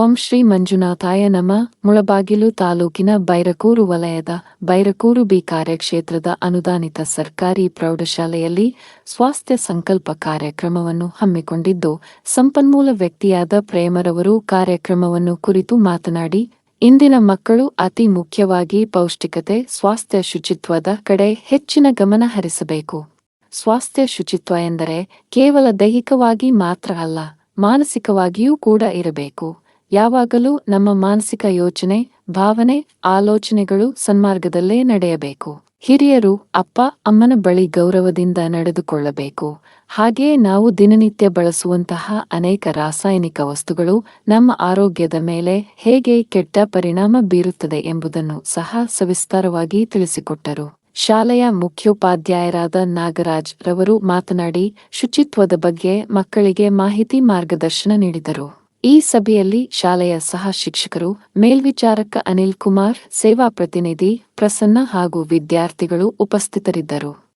ಓಂ ಶ್ರೀ ಮಂಜುನಾಥಾಯ ನಮ. ಮುಳಬಾಗಿಲು ತಾಲೂಕಿನ ಬೈರಕೂರು ವಲಯದ ಬೈರಕೂರು ಬಿ ಕಾರ್ಯಕ್ಷೇತ್ರದ ಅನುದಾನಿತ ಸರ್ಕಾರಿ ಪ್ರೌಢಶಾಲೆಯಲ್ಲಿ ಸ್ವಾಸ್ಥ್ಯ ಸಂಕಲ್ಪ ಕಾರ್ಯಕ್ರಮವನ್ನು ಹಮ್ಮಿಕೊಂಡಿದ್ದು, ಸಂಪನ್ಮೂಲ ವ್ಯಕ್ತಿಯಾದ ಪ್ರೇಮರವರು ಕಾರ್ಯಕ್ರಮವನ್ನು ಕುರಿತು ಮಾತನಾಡಿ, ಇಂದಿನ ಮಕ್ಕಳು ಅತಿ ಮುಖ್ಯವಾಗಿ ಪೌಷ್ಟಿಕತೆ, ಸ್ವಾಸ್ಥ್ಯ ಶುಚಿತ್ವದ ಕಡೆ ಹೆಚ್ಚಿನ ಗಮನ ಹರಿಸಬೇಕು. ಸ್ವಾಸ್ಥ್ಯ ಶುಚಿತ್ವ ಎಂದರೆ ಕೇವಲ ದೈಹಿಕವಾಗಿ ಮಾತ್ರ ಅಲ್ಲ, ಮಾನಸಿಕವಾಗಿಯೂ ಕೂಡ ಇರಬೇಕು. ಯಾವಾಗಲೂ ನಮ್ಮ ಮಾನಸಿಕ ಯೋಚನೆ, ಭಾವನೆ, ಆಲೋಚನೆಗಳು ಸನ್ಮಾರ್ಗದಲ್ಲೇ ನಡೆಯಬೇಕು. ಹಿರಿಯರು ಅಪ್ಪ, ಅಮ್ಮನ ಬಳಿ ಗೌರವದಿಂದ ನಡೆದುಕೊಳ್ಳಬೇಕು. ಹಾಗೆಯೇ ನಾವು ದಿನನಿತ್ಯ ಬಳಸುವಂತಹ ಅನೇಕ ರಾಸಾಯನಿಕ ವಸ್ತುಗಳು ನಮ್ಮ ಆರೋಗ್ಯದ ಮೇಲೆ ಹೇಗೆ ಕೆಟ್ಟ ಪರಿಣಾಮ ಬೀರುತ್ತದೆ ಎಂಬುದನ್ನು ಸಹ ಸವಿಸ್ತಾರವಾಗಿ ತಿಳಿಸಿಕೊಟ್ಟರು. ಶಾಲೆಯ ಮುಖ್ಯೋಪಾಧ್ಯಾಯರಾದ ನಾಗರಾಜ್ ರವರು ಮಾತನಾಡಿ, ಶುಚಿತ್ವದ ಬಗ್ಗೆ ಮಕ್ಕಳಿಗೆ ಮಾಹಿತಿ ಮಾರ್ಗದರ್ಶನ ನೀಡಿದರು. ಈ ಸಭೆಯಲ್ಲಿ ಶಾಲೆಯ ಸಹ ಶಿಕ್ಷಕರು ಮೇಲ್ವಿಚಾರಕ ಅನಿಲ್ ಕುಮಾರ್ ಸೇವಾ ಪ್ರತಿನಿಧಿ ಪ್ರಸನ್ನ ಹಾಗೂ ವಿದ್ಯಾರ್ಥಿಗಳು ಉಪಸ್ಥಿತರಿದ್ದರು.